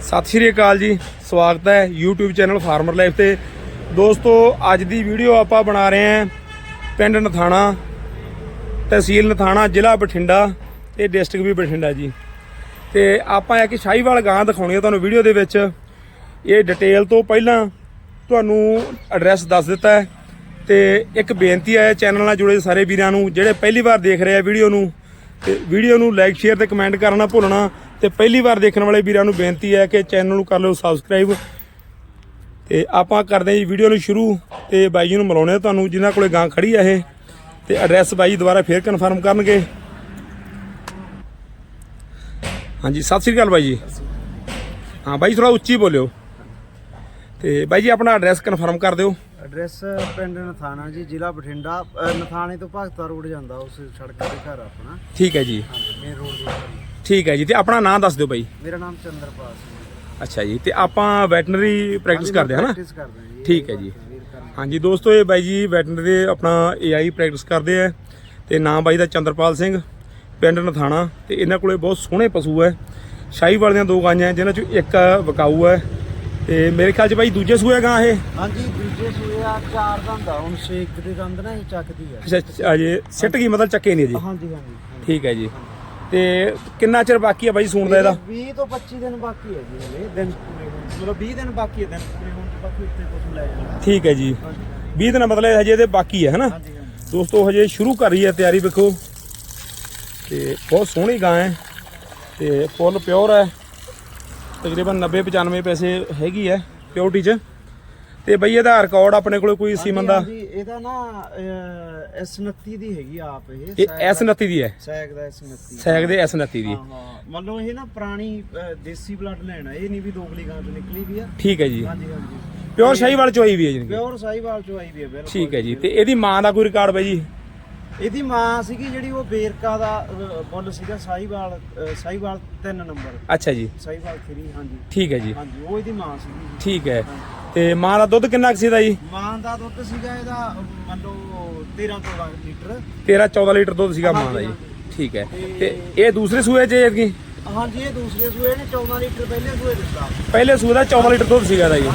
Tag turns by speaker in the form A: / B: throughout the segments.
A: ਸਤਿ ਸ਼੍ਰੀ ਅਕਾਲ ਜੀ, ਸਵਾਗਤ ਹੈ YouTube ਚੈਨਲ ਫਾਰਮਰ ਲਾਈਫ ਤੇ। ਦੋਸਤੋ, ਅੱਜ ਦੀ ਵੀਡੀਓ ਆਪਾਂ ਬਣਾ ਰਹੇ ਹਾਂ ਪਿੰਡ ਨਥਾਣਾ, ਤਹਿਸੀਲ ਨਥਾਣਾ, ਜ਼ਿਲ੍ਹਾ ਬਠਿੰਡਾ ਤੇ ਡਿਸਟ੍ਰਿਕਟ ਵੀ ਬਠਿੰਡਾ ਜੀ। ਤੇ ਆਪਾਂ ਇੱਕ ਸ਼ਾਹੀਵਾਲ ਗਾਂ ਦਿਖਾਉਣੀ ਹੈ ਤੁਹਾਨੂੰ ਵੀਡੀਓ ਦੇ ਵਿੱਚ। ਇਹ ਡਿਟੇਲ ਤੋਂ ਪਹਿਲਾਂ ਤੁਹਾਨੂੰ ਐਡਰੈਸ ਦੱਸ ਦਿੱਤਾ ਹੈ। ਤੇ ਇੱਕ ਬੇਨਤੀ ਹੈ ਚੈਨਲ ਨਾਲ ਜੁੜੇ ਸਾਰੇ ਵੀਰਾਂ ਨੂੰ, ਜਿਹੜੇ ਪਹਿਲੀ ਵਾਰ ਦੇਖ ਰਹੇ ਆ ਵੀਡੀਓ ਨੂੰ, ਤੇ ਵੀਡੀਓ ਨੂੰ ਲਾਈਕ ਸ਼ੇਅਰ ਤੇ ਕਮੈਂਟ ਕਰਨਾ ਭੁੱਲਣਾ। ਤੇ ਪਹਿਲੀ ਵਾਰ ਦੇਖਣ ਵਾਲੇ ਵੀਰਾਂ ਨੂੰ ਬੇਨਤੀ ਹੈ ਕਿ ਚੈਨਲ ਨੂੰ ਕਰ ਲਓ ਸਬਸਕ੍ਰਾਈਬ। ਤੇ ਆਪਾਂ ਕਰਦੇ ਹਾਂ ਜੀ ਵੀਡੀਓ ਨੂੰ ਸ਼ੁਰੂ ਤੇ ਬਾਈ ਜੀ ਨੂੰ ਮਿਲਾਉਣੇ ਤੁਹਾਨੂੰ ਜਿਨ੍ਹਾਂ ਕੋਲੇ ਗਾਂ ਖੜੀ ਆ ਇਹ। ਤੇ ਐਡਰੈਸ ਬਾਈ ਦੁਬਾਰਾ ਫੇਰ ਕਨਫਰਮ ਕਰਨਗੇ। ਹਾਂਜੀ ਸਤਿ ਸ੍ਰੀ ਅਕਾਲ ਬਾਈ ਜੀ। ਹਾਂ ਬਾਈ ਥੋੜਾ ਉੱਚੀ ਬੋਲਿਓ। ਤੇ ਬਾਈ ਜੀ ਆਪਣਾ ਐਡਰੈਸ ਕਨਫਰਮ ਕਰ ਦਿਓ।
B: ਐਡਰੈਸ ਪਿੰਡ ਨਥਾਣਾ ਜੀ ਜ਼ਿਲ੍ਹਾ ਬਠਿੰਡਾ। ਨਥਾਣੇ ਤੋਂ ਭਗਤਾ ਰੋਡ ਜਾਂਦਾ ਉਸ ਸੜਕ ਤੇ ਘਰ ਆਪਣਾ।
A: ਠੀਕ ਹੈ ਜੀ।
B: ਮੇਨ ਰੋਡ ਦੇ।
A: ਠੀਕ ਹੈ ਜੀ ਤੇ ਆਪਣਾ ਨਾਮ ਦੱਸ ਦਿਓ ਬਾਈ।
B: ਮੇਰਾ ਨਾਮ ਚੰਦਰਪਾਲ ਸਿੰਘ
A: ਅੱਛਾ ਜੀ ਤੇ ਆਪਾਂ ਵੈਟਰਨਰੀ ਪ੍ਰੈਕਟਿਸ ਕਰਦੇ ਹਾਂ ਨਾ?
B: ਪ੍ਰੈਕਟਿਸ ਕਰਦੇ ਹਾਂ ਜੀ
A: ਠੀਕ ਹੈ ਜੀ। ਹਾਂਜੀ ਦੋਸਤੋ ਇਹ ਬਾਈ ਜੀ ਵੈਟਰਨਰੀ ਦੇ ਆਪਣਾ ਏਆਈ ਪ੍ਰੈਕਟਿਸ ਕਰਦੇ ਆ ਤੇ ਨਾਮ ਬਾਈ ਦਾ ਚੰਦਰਪਾਲ ਸਿੰਘ ਪਿੰਡ ਨਥਾਣਾ ਤੇ ਇਹਨਾਂ ਕੋਲੇ ਬਹੁਤ ਸੋਹਣੇ ਪਸ਼ੂ ਹੈ। ਸ਼ਾਹੀਵਾਲ ਦੀਆਂ ਦੋ ਗਾਈਆਂ ਜਿਨ੍ਹਾਂ ਚੋਂ ਇੱਕ ਵਿਕਾਊ ਹੈ। ਤੇ ਮੇਰੇ ਖਿਆਲ ਚ ਬਾਈ ਦੂਜੇ ਸੂਏ ਗਾਂ ਇਹ?
B: ਹਾਂਜੀ ਦੂਜੇ ਸੂਏ ਆ ਚਾਰ ਦੰਦ ਆ ਹੁਣ ਛੇਕ ਦੇ ਦੰਦ ਨਾ ਇਹ ਚੱਕਦੀ ਆ।
A: ਅੱਛਾ ਅਜੇ ਸਿੱਟ ਗਈ ਮਤਲਬ ਚੱਕੇ ਨਹੀਂ ਜੀ
B: ਹਾਂਜੀ ਹਾਂਜੀ।
A: ਠੀਕ ਹੈ ਜੀ। ਤੇ ਕਿੰਨਾ ਚਿਰ ਬਾਕੀ ਹੈ ਬਾਈ ਸੂਣ ਦਾ ਇਹਦਾ?
B: 20 ਤੋਂ 25 ਦਿਨ ਬਾਕੀ ਹੈ ਜੀ ਹਲੇ ਦਿਨ ਪੂਰੇ ਹੋਣ ਚ। ਮਤਲਬ 20 ਦਿਨ ਬਾਕੀ ਹੈ ਦਿਨ ਪੂਰੇ ਹੋਣ ਚ ਬਾਕੀ ਉੱਤੇ ਕੁਝ ਲੈ ਜਾਣਾ।
A: ਠੀਕ ਹੈ ਜੀ। 20 ਦਿਨ ਮਤਲਬ ਹਜੇ ਇਹਦੇ ਬਾਕੀ ਹੈ ਹਨਾ?
B: ਹਾਂਜੀ ਹਾਂਜੀ।
A: ਦੋਸਤੋ ਹਜੇ ਸ਼ੁਰੂ ਕਰ ਰਹੀ ਹੈ ਤਿਆਰੀ ਵੇਖੋ। ਤੇ ਬਹੁਤ ਸੋਹਣੀ ਗਾਂ ਹੈ ਤੇ ਫੁੱਲ ਪਿਓਰ ਹੈ। ਤਕਰੀਬਨ 90 95 ਪੈਸੇ ਹੈਗੀ ਹੈ ਪਿਓਰਟੀ ਚ। ਤੇ ਬਈ ਇਹਦਾ ਰਿਕਾਰਡ ਆਪਣੇ ਕੋਲ ਕੋਈ ਸੀਮਨ ਦਾ
B: ਹਾਂਜੀ ਇਹਦਾ ਨਾ ਐਸ 29 ਦੀ ਹੈਗੀ ਆਪ ਇਹ
A: ਇਹ ਐਸ 29 ਦੀ ਹੈ?
B: ਸੈਕ ਦਾ ਐਸ 29
A: ਸੈਗ ਦੇ ਐਸ 29 ਦੀ।
B: ਹਾਂ ਹਾਂ। ਮੰਨ ਲਓ ਇਹ ਨਾ ਪੁਰਾਣੀ ਅਹ, ਦੇਸੀ ਬਲੱਡ ਲੈਣਾ ਇਹ ਨਹੀਂ ਵੀ ਦੋਗਲੀ ਗਾਂ ਤੋਂ ਨਿਕਲੀ ਵੀ ਆ।
A: ਠੀਕ ਹੈ ਜੀ।
B: ਹਾਂਜੀ ਹਾਂਜੀ।
A: ਪਿਓਰ ਸ਼ਾਹੀਵਾਲ ਚ ਵੀ ਹੈ ਜੀ
B: ਪਿਓਰ ਸਾਈਵਾਲ ਚੋਂ ਆਈ ਵੀ ਹੈ ਬਿਲਕੁਲ।
A: ਠੀਕ ਹੈ ਜੀ। ਤੇ ਇਹਦੀ ਮਾਂ ਦਾ ਕੋਈ ਰਿਕਾਰਡ ਬਾਈ ਜੀ?
B: ਇਹਦੀ ਮਾਂ ਸੀਗੀ ਜਿਹੜੀ ਉਹ ਬੇਰਕਾ ਦਾ ਮੁੱਲ ਸੀਗਾ ਸਾਈਵਾਲ ਸਾਈਵਾਲ 3 ਨੰਬਰ।
A: ਅੱਛਾ ਜੀ।
B: ਸਾਈਵਾਲ 3 ਹਾਂਜੀ।
A: ਠੀਕ ਹੈ ਜੀ।
B: ਹਾਂਜੀ ਉਹ ਇਹਦੀ ਮਾਂ ਸੀਗੀ।
A: ਠੀਕ ਹੈ। ਤੇ ਮਾਂ ਦਾ ਦੁੱਧ ਕਿੰਨਾ ਕੁ ਸੀ ਦਾ ਜੀ?
B: ਮਾਂ ਦਾ ਦੁੱਧ ਸੀਗਾ ਇਹਦਾ ਮੰਨ ਲਓ 13 ਤੋਂ 12 ਲੀਟਰ।
A: 13 14 ਲੀਟਰ ਦੁੱਧ ਸੀਗਾ ਮਾਂ ਦਾ ਜੀ। ਠੀਕ ਹੈ। ਤੇ ਇਹ ਦੂਸਰੇ ਸੂਏ ਚ ਐਤਕੀ
B: ਹਾਂਜੀ ਇਹ ਦੂਸਰੇ ਸੂਏ ਨੇ 14 ਲੀਟਰ ਪਹਿਲੇ ਸੂਏ ਦਿੱਤਾ।
A: ਪਹਿਲੇ ਸੂਏ ਦਾ 14 ਲੀਟਰ ਦੁੱਧ ਸੀਗਾ ਦਾ ਜੀ।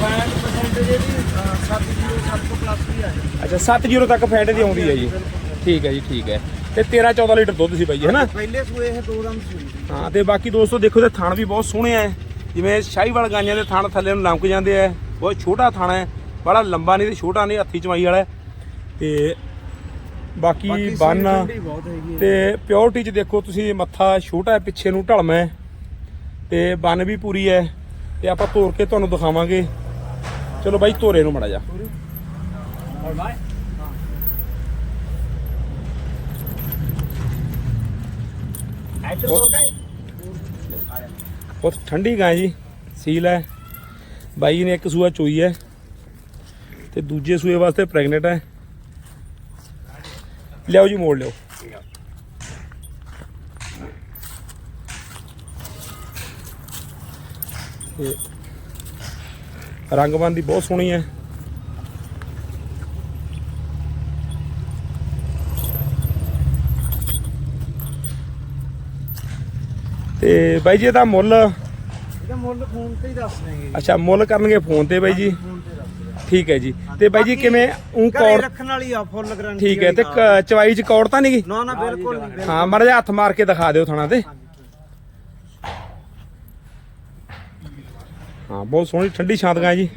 B: ਫੈਟ ਪਰਸੈਂਟੇਜ ਇਹਦੀ 707 ਤੋਂ ਪਲੱਸ ਵੀ ਆ ਜੀ
A: ਅੱਛਾ 70 ਤੱਕ ਫੈਟ ਦੀ ਆਉਂਦੀ ਹੈ ਜੀ। ਠੀਕ ਹੈ ਜੀ ਠੀਕ ਹੈ। ਤੇ 13 14 ਲੀਟਰ ਦੁੱਧ ਸੀ ਬਾਈ ਜੀ ਹੈਨਾ
B: ਪਹਿਲੇ ਸੂਏ ਇਹ ਦੋ ਦਮ ਸੀ।
A: ਹਾਂ ਤੇ ਬਾਕੀ ਦੋਸਤੋ ਦੇਖੋ ਤੇ ਥਣ ਵੀ ਬਹੁਤ ਸੋਹਣੇ ਆ। ਜਿਵੇਂ ਸ਼ਾਹੀਵਾਲ ਗਾਈਆਂ ਦੇ ਥਣ ਥੱਲੇ ਨੂੰ ਲੰਮਕ ਜਾਂਦੇ ਆ। ਬਹੁਤ ਛੋਟਾ ਥਣ ਹੈ ਬੜਾ ਲੰਬਾ ਨਹੀਂ ਤੇ ਛੋਟਾ ਨਹੀਂ ਹੱਥੀ ਚਵਾਈ ਵਾਲਾ। ਤੇ ਬਾਕੀ ਬੰਨ। ਤੇ ਪਿਓਰਟੀ ਚ ਦੇਖੋ ਤੁਸੀਂ ਮੱਥਾ ਛੋਟਾ ਹੈ ਪਿੱਛੇ ਨੂੰ ਢਲਮਾ ਹੈ। ਤੇ ਬੰਨ ਵੀ ਪੂਰੀ ਹੈ ਤੇ ਆਪਾਂ ਤੋੜ ਕੇ ਤੁਹਾਨੂੰ ਦਿਖਾਵਾਂਗੇ। ਚਲੋ ਬਾਈ ਤੋਰੇ ਨੂੰ ਮੜਾ ਜਾ। ਬਹੁਤ ਠੰਡੀ ਗਾਂ ਜੀ ਸੀਲ ਹੈ। ਬਾਈ ਜੀ ਨੇ ਇੱਕ ਸੂਆ ਚੋਈ ਹੈ ਤੇ ਦੂਜੇ ਸੂਏ ਵਾਸਤੇ ਪ੍ਰੈਗਨੈਂਟ ਹੈ। ਲਿਆਓ ਜੀ, ਮੋੜ ਲਿਓ ਤੇ ਰੰਗਬੰਦੀ ਬਹੁਤ ਸੋਹਣੀ ਹੈ। ਤੇ ਬਾਈ ਜੀ, ਇਹਦਾ ਮੁੱਲ
B: ਇਹਦਾ ਮੁੱਲ ਫੋਨ ਤੇ ਹੀ ਦੱਸ ਦੇਂਗੇ ਜੀ।
A: ਅੱਛਾ ਮੁੱਲ ਕਰਨਗੇ ਫੋਨ ਤੇ ਬਾਈ ਜੀ?
B: ਫੋਨ ਤੇ ਦੱਸ ਦੇਂਗੇ
A: ਠੀਕ ਹੈ ਜੀ। ਤੇ ਬਾਈ ਜੀ ਕਿਵੇਂ? ਉਂ
B: ਘਰੇ
A: ਕੌੜ
B: ਰੱਖਣ ਵਾਲੀ ਆ ਫੁੱਲ ਗਰੰਟੀ
A: ਠੀਕ ਹੈ ਤੇ ਕ- ਚਵਾਈ ਚ ਕੌੜ ਤਾਂ ਨਹੀਂ ਗਈ?
B: ਨਾ ਨਾ ਬਿਲਕੁਲ ਨਹੀਂ ਬਿਲਕੁਲ।
A: ਹਾਂ ਮੜਾ ਜਿਹਾ ਹੱਥ ਮਾਰ ਕੇ ਦਿਖਾ ਦਿਓ ਥਣਾ ਤੇ। ਹਾਂ ਬਹੁਤ ਸੋਹਣੀ ਠੰਡੀ ਛਾਂਟ ਗਾਂ ਜੀ।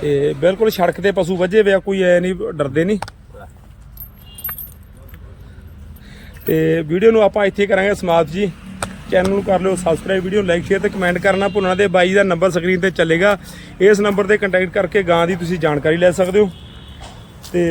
A: ਤੇ ਬਿਲਕੁਲ ਸੜਕ ਤੇ ਪਸ਼ੂ ਵੱਜੇ ਵੇ ਆ, ਕੋਈ ਐ ਨਹੀਂ ਡਰਦੇ ਨਹੀਂ। ਤੇ ਵੀਡੀਓ ਨੂੰ ਆਪਾਂ ਇੱਥੇ ਕਰਾਂਗੇ ਸਮਾਪਤ ਜੀ। ਚੈਨਲ ਨੂੰ ਕਰ ਲਿਓ ਸਬਸਕ੍ਰਾਈਬ ਵੀਡੀਓ ਲਾਈਕ ਸ਼ੇਅਰ ਤੇ ਕਮੈਂਟ ਕਰਨਾ ਭੁੱਲਣਾ ਤੇ ਬਾਈ ਦਾ ਨੰਬਰ ਸਕਰੀਨ ਤੇ ਚੱਲੇਗਾ। ਇਸ ਨੰਬਰ ਤੇ ਕੰਟੈਕਟ ਕਰਕੇ ਗਾਂ ਦੀ ਤੁਸੀਂ ਜਾਣਕਾਰੀ ਲੈ ਸਕਦੇ ਹੋ। ਤੇ